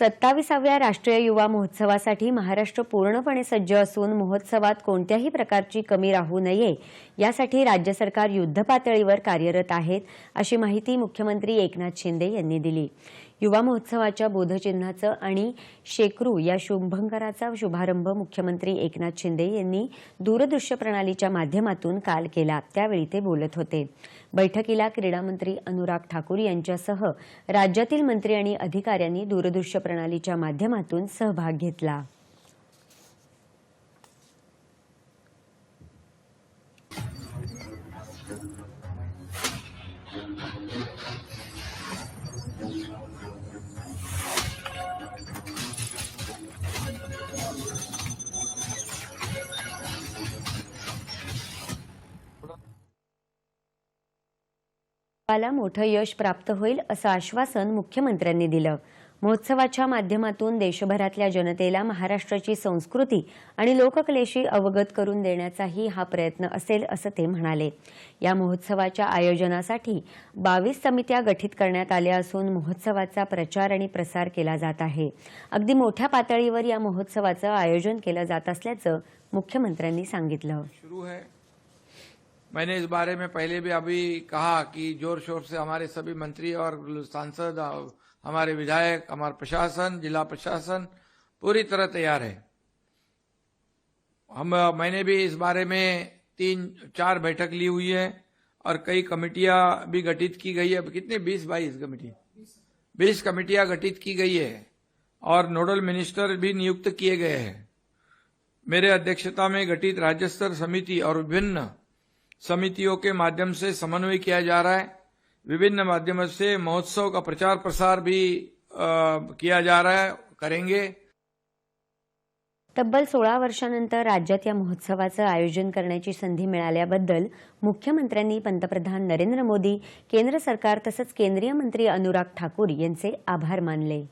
सत्ताविसाव्या राष्ट्रीय युवा महोत्सवासाठी महाराष्ट्र पूर्णपणे सज्ज असून महोत्सवात कोणत्याही प्रकारची कमी राहू नये यासाठी राज्य सरकार युद्धपातळीवर कार्यरत आहेत अशी माहिती मुख्यमंत्री एकनाथ शिंदे यांनी दिली. युवा महोत्सवाच्या बोधचिन्हाचं आणि शेकरू या शुभंकराचा शुभारंभ मुख्यमंत्री एकनाथ शिंदे यांनी दूरदृश्य प्रणालीच्या माध्यमातून काल केला. त्यावेळी ते बोलत होते. बैठकीला क्रीडामंत्री अनुराग ठाकूर यांच्यासह राज्यातील मंत्री आणि अधिकाऱ्यांनी दूरदृश्य प्रणालीच्या माध्यमातून सहभाग घेतला. ला मोठं यश प्राप्त होईल असं आश्वासन मुख्यमंत्र्यांनी दिलं. महोत्सवाच्या माध्यमातून देशभरातल्या जनतेला महाराष्ट्राची संस्कृती आणि लोककलेशी अवगत करून देण्याचाही हा प्रयत्न असेल असं ते म्हणाले. या महोत्सवाच्या आयोजनासाठी बावीस समित्या गठीत करण्यात आल्या असून महोत्सवाचा प्रचार आणि प्रसार केला जात आहे. अगदी मोठ्या पातळीवर या महोत्सवाचं आयोजन केलं जात असल्याचं मुख्यमंत्र्यांनी सांगितलं. मैंने इस बारे में पहले भी अभी कहा कि ज़ोर शोर से हमारे सभी मंत्री और सांसद हमारे विधायक, हमारे प्रशासन, जिला प्रशासन पूरी तरह तैयार है। हम, मैंने भी इस बारे में तीन, चार बैठक ली हुई है और कई कमेटियाँ भी गठित की गई है। अब कितने? बीस, बाईस कमेटी। बीस कमेटियाँ गठित की गई है और नोडल मिनिस्टर भी नियुक्त किए गए हैं। मेरे अध्यक्षता में गठित राज्य स्तर समिति और विभिन्न समितियों के माध्यम से समन्वय किया जा रहा है। विभिन्न माध्यमों से महोत्सव का प्रचार प्रसार भी आ, किया जा रहा है करेंगे। तब्बल सोळा वर्षानंतर राज्यात या महोत्सवाचं आयोजन करण्याची संधी मिळाल्याबद्दल मुख्यमंत्र्यांनी पंतप्रधान नरेंद्र मोदी केंद्र सरकार तसंच केंद्रीय मंत्री अनुराग ठाकूर यांचे आभार मानले.